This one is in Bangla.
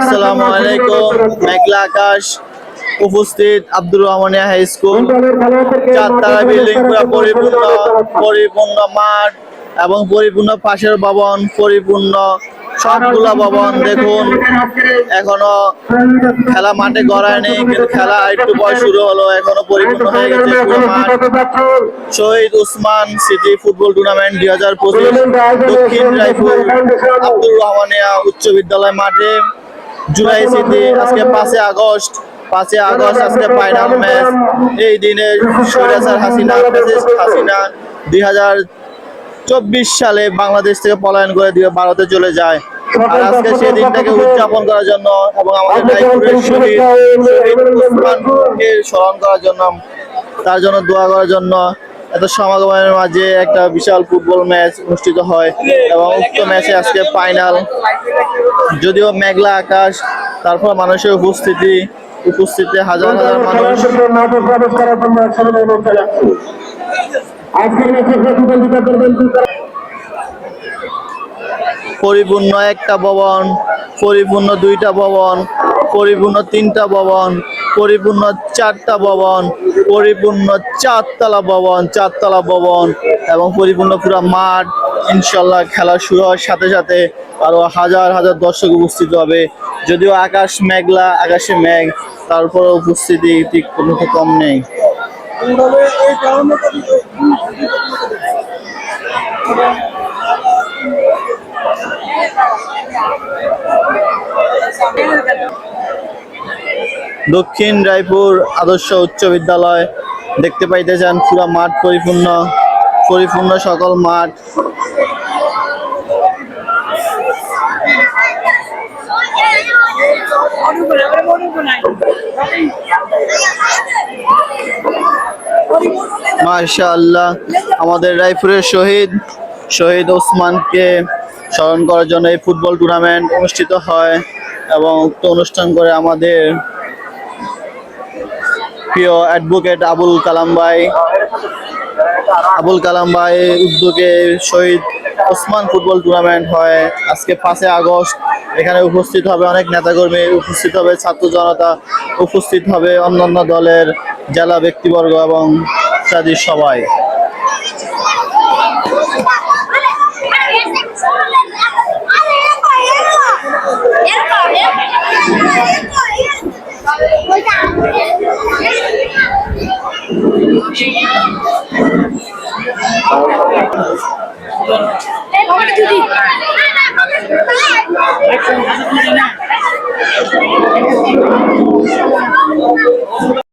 আসসালামু আলাইকুম। মেঘলা আকাশ উপস্থিত আব্দুর রহমানিয়া হাই স্কুল। চারতলা বিল্ডিং পুরো পরিপূর্ণ পরিপূর্ণ মাঠ এবং পরিপূর্ণ পাশের ভবন পরিপূর্ণ সবগুলা ভবন দেখুন এখনও খেলা মাঠে গড়ায়নি কিন্তু খেলা একটু পর শুরু হলো এখনও পরিপূর্ণ হয়ে গেছে পুরো মাঠ। Shahid Usman city football tournament দুই হাজার পঁচিশ দক্ষিণ রায়পুর আব্দুর রহমানিয়া উচ্চ বিদ্যালয় মাঠে। জুলাই সিটি আজকে পাঁচই আগস্ট পাঁচই আগস্ট আজকে ফাইনাল ম্যাচ এই দিনে সৈরাসার হাসিনা হাসিনা দুই হাজার চব্বিশ সালে বাংলাদেশ থেকে পলায়ন করে দিয়ে ভারতে চলে যায়। আর আজকে সেই দিনটাকে উদযাপন করার জন্য এবং আমাদের রায়পুরের শহীদ শহীদ উসমানকে স্মরণ করার জন্য তার জন্য দোয়া করার জন্য এত সমাগমের মাঝে একটা বিশাল ফুটবল ম্যাচ অনুষ্ঠিত হয় এবং উক্ত ম্যাচে আজকে ফাইনাল যদিও মেঘলা আকাশ তারপর মানুষের উপস্থিতি উপস্থিতি হাজার হাজার মানুষ। পরিপূর্ণ একটা ভবন পরিপূর্ণ দুইটা ভবন। পরিপূর্ণ তিনটা ভবন, পরিপূর্ণ চারটা ভবন, পরিপূর্ণ চারতলা ভবন চারতলা ভবন এবং পরিপূর্ণ পুরো মাঠ। ইনশাল্লাহ খেলা শুরু হওয়ার সাথে সাথে আরও হাজার হাজার দর্শক উপস্থিত হবে। যদিও আকাশ মেঘলা, আকাশে মেঘ তারপরে উপস্থিতি ঠিক কোনো কম নেই। দক্ষিণ রায়পুর আদর্শ উচ্চ বিদ্যালয় দেখতে পাইতেছেন পুরো মাঠ পরিপূর্ণ পরিপূর্ণ সকল মাঠ। মাশাআল্লাহ, আমাদের রায়পুরের শহীদ শহীদ ওসমানকে স্মরণ করার জন্য এই ফুটবল টুর্নামেন্ট অনুষ্ঠিত হয় এবং উক্ত অনুষ্ঠান করে আমাদের প্রিয় অ্যাডভোকেট আবুল কালাম ভাই, আবুল কালাম ভাই উদ্যোগে শহীদ ওসমান ফুটবল টুর্নামেন্ট হয়। আজকে পাঁচে আগস্ট, এখানে উপস্থিত হবে অনেক নেতাকর্মী, উপস্থিত হবে ছাত্র জনতা, উপস্থিত হবে অন্যান্য দলের জেলা ব্যক্তিবর্গ এবং ইত্যাদি সবাই। Thank you.